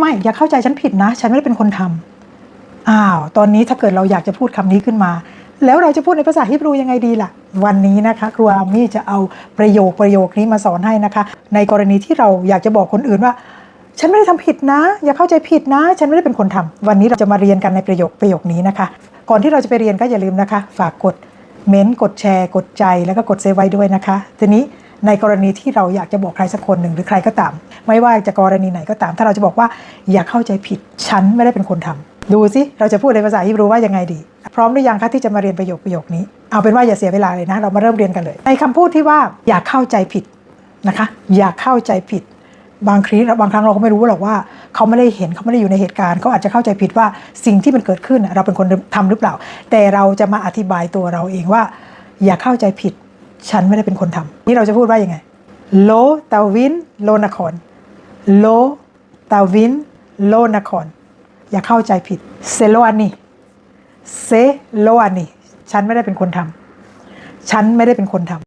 ไม่ไม่อย่าเข้าใจฉันผิดนะ ฉันไม่ได้เป็นคนทำอ้าวตอนนี้ถ้าเกิดเราอยากจะพูดคำนี้ขึ้นมา แล้วเราจะพูดในภาษาฮิบรูยังไงดีล่ะ วันนี้นะคะครูอามี่จะเอาประโยคประโยคนี้มาสอนให้นะคะ ในกรณีที่เราอยากจะบอกคนอื่นว่า ฉันไม่ได้ทำผิดนะ อย่าเข้าใจผิดนะ ฉันไม่ได้เป็นคนทำวันนี้เราจะมาเรียนกันในประโยคประโยคนี้นะคะ ก่อนที่เราจะไปเรียนก็อย่าลืมนะคะ ฝากกดเม้นต์กดแชร์ กดใจแล้วก็กดเซฟไว้ด้วยนะคะทีนี้ ในกรณีที่เราอยากจะบอกใครสักคนหนึ่งหรือใครก็ตาม ไม่ว่าจะกรณีไหนก็ตาม ถ้าเราจะบอกว่าอย่าเข้าใจผิดฉันไม่ได้เป็นคนทำดูสิเราจะพูดในภาษาฮิบรูว่ายังไงดี พร้อมหรือยังคะที่จะมาเรียนประโยคประโยคนี้ เอาเป็นว่าอย่าเสียเวลาเลยนะ เรามาเริ่มเรียนกันเลย ในคำพูดที่ว่าอย่าเข้าใจผิดนะคะ อย่าเข้าใจผิดบางครั้งบางครั้งเราก็ไม่รู้หรอกว่า เขาไม่ได้เห็นเขาไม่ได้อยู่ในเหตุการณ์เขาอาจจะเข้าใจผิดว่าสิ่งที่มันเกิดขึ้นเราเป็นคนทำหรือเปล่า แต่เราจะมาอธิบายตัวเราเองว่า อย่าเข้าใจผิด ฉันไม่ได้เป็นคนทำนี่เราจะพูดว่ายังไงโลตาวินโลนครโลตาวินโลนครอย่าเข้าใจผิดเซโลอันนีเซโลอันนีฉันไม่ได้เป็นคนทำฉันไม่ได้เป็นคนทำ